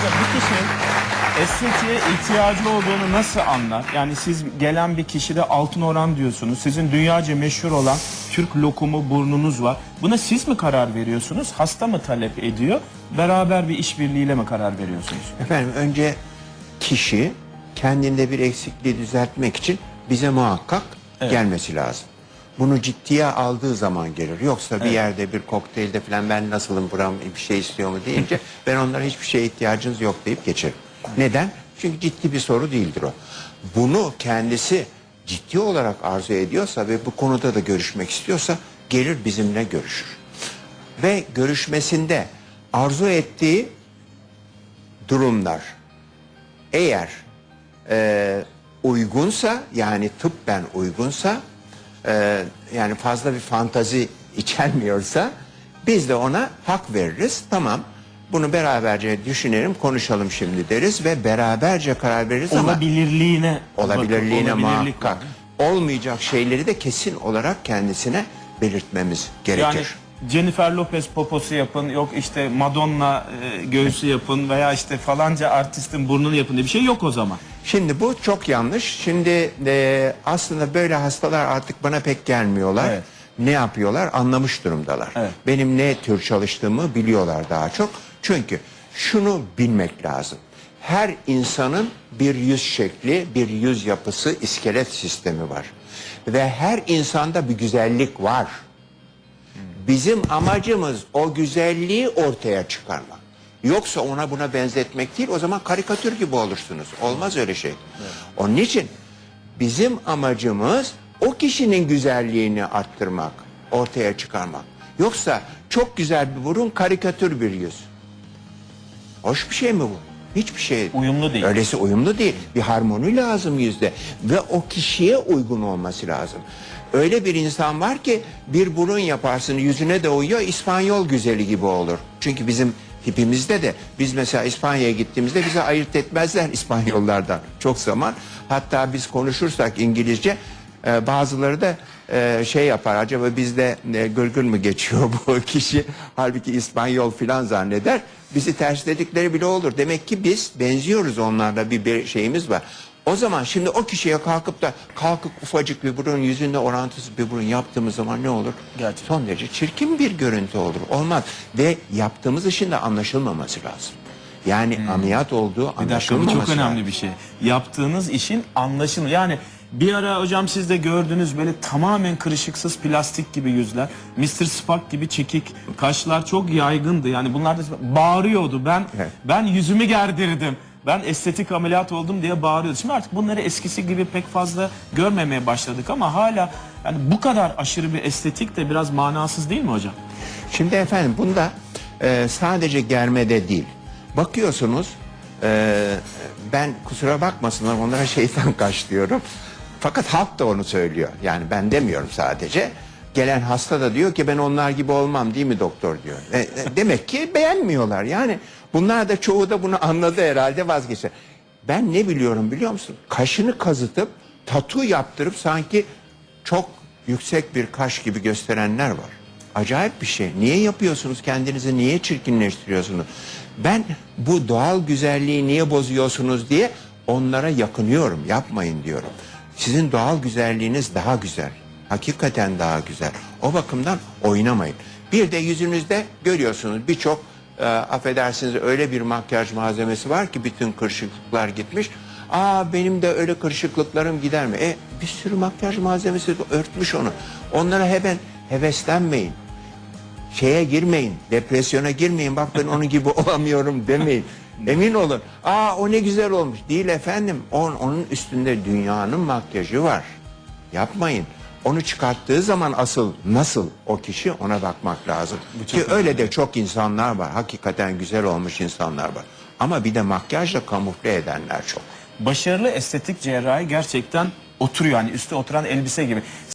Hocam bir kişinin estetiğe ihtiyacı olduğunu nasıl anlar? Yani siz gelen bir kişide altın oran diyorsunuz. Sizin dünyaca meşhur olan Türk lokumu burnunuz var. Buna siz mi karar veriyorsunuz? Hasta mı talep ediyor? Beraber bir işbirliğiyle mi karar veriyorsunuz? Efendim önce kişi kendinde bir eksikliği düzeltmek için bize muhakkak gelmesi lazım. Bunu ciddiye aldığı zaman gelir. Yoksa bir yerde bir kokteylde falan ben nasılım buram bir şey istiyor mu deyince ben onlara hiçbir şeye ihtiyacınız yok deyip geçerim. Neden? Çünkü ciddi bir soru değildir o. Bunu kendisi ciddi olarak arzu ediyorsa ve bu konuda da görüşmek istiyorsa gelir bizimle görüşür. Ve görüşmesinde arzu ettiği durumlar eğer e, uygunsa yani tıbben uygunsa e, yani fazla bir fantazi içermiyorsa biz de ona hak veririz. Tamam bunu beraberce düşünelim konuşalım şimdi deriz ve beraberce karar veririz ama Olabilirliğine. olabilirliğine bakın, olabilirlik muhakkak olmayacak şeyleri de kesin olarak kendisine belirtmemiz gerekir. Yani Jennifer Lopez poposu yapın, yok işte Madonna e, göğsü yapın veya işte falanca artistin burnunu yapın diye bir şey yok o zaman. Şimdi bu çok yanlış. Şimdi e, aslında böyle hastalar artık bana pek gelmiyorlar. Evet. Ne yapıyorlar? Anlamış durumdalar. Evet. Benim ne tür çalıştığımı biliyorlar daha çok. Çünkü şunu bilmek lazım. Her insanın bir yüz şekli, bir yüz yapısı, iskelet sistemi var. Ve her insanda bir güzellik var. Bizim amacımız o güzelliği ortaya çıkarmak. Yoksa ona buna benzetmek değil o zaman karikatür gibi olursunuz. Olmaz öyle şey. Onun için bizim amacımız o kişinin güzelliğini arttırmak, ortaya çıkarmak. Yoksa çok güzel bir burun karikatür bir yüz. Hoş bir şey mi bu? Hiçbir şey. Uyumlu değil. Öylesi uyumlu değil. Bir harmoni lazım yüzde. Ve o kişiye uygun olması lazım. Öyle bir insan var ki bir burun yaparsın yüzüne de uyuyor İspanyol güzeli gibi olur. Çünkü bizim tipimizde de biz mesela İspanya'ya gittiğimizde bize ayırt etmezler İspanyollardan çok zaman. Hatta biz konuşursak İngilizce e, bazıları da e, şey yapar acaba bizde e, gırgır mı geçiyor bu kişi halbuki İspanyol filan zanneder bizi tersledikleri bile olur demek ki biz benziyoruz onlarla bir, bir şeyimiz var o zaman şimdi o kişiye kalkıp da kalkıp ufacık bir burun yüzünde orantısız bir burun yaptığımız zaman ne olur? Gerçekten. Son derece çirkin bir görüntü olur. Olmaz. Ve yaptığımız işin de anlaşılmaması lazım. Yani ameliyat olduğu Bir dakika bu çok önemli lazım. bir şey. Yaptığınız işin anlaşılma. Yani bir ara hocam siz de gördünüz böyle tamamen kırışıksız plastik gibi yüzler. Mr. Spock gibi çekik kaşlar çok yaygındı. Yani bunlar da bağırıyordu. Ben Evet. ben yüzümü gerdirdim. Ben estetik ameliyat oldum diye bağırıyordu. Şimdi artık bunları eskisi gibi pek fazla görmemeye başladık ama hala yani bu kadar aşırı bir estetik de biraz manasız değil mi hocam? Şimdi efendim bunda e, sadece germede değil. Bakıyorsunuz e, ben kusura bakmasınlar onlara şeytan kaç diyorum. Fakat halk da onu söylüyor. Yani ben demiyorum sadece. Gelen hasta da diyor ki ben onlar gibi olmam değil mi doktor diyor. E, e, demek ki beğenmiyorlar. Yani bunlar da çoğu da bunu anladı herhalde vazgeçer. Ben ne biliyorum biliyor musun? Kaşını kazıtıp tatu yaptırıp sanki çok yüksek bir kaş gibi gösterenler var. Acayip bir şey. Niye yapıyorsunuz kendinizi? Niye çirkinleştiriyorsunuz? Ben bu doğal güzelliği niye bozuyorsunuz diye onlara yakınıyorum. Yapmayın diyorum. Sizin doğal güzelliğiniz daha güzel. Hakikaten daha güzel. O bakımdan oynamayın. Bir de yüzünüzde görüyorsunuz birçok e, affedersiniz öyle bir makyaj malzemesi var ki bütün kırışıklıklar gitmiş. Aa benim de öyle kırışıklıklarım gider mi? E bir sürü makyaj malzemesi örtmüş onu. Onlara hemen heveslenmeyin. Şeye girmeyin, depresyona girmeyin. Bak ben onun gibi olamıyorum demeyin. Emin olun. Aa o ne güzel olmuş. Değil efendim. On, onun üstünde dünyanın makyajı var. Yapmayın. Onu çıkarttığı zaman asıl nasıl o kişi ona bakmak lazım. Ki öyle de çok insanlar var. Hakikaten güzel olmuş insanlar var. Ama bir de makyajla kamufle edenler çok. Başarılı estetik cerrahi gerçekten oturuyor. Yani üstte oturan elbise gibi.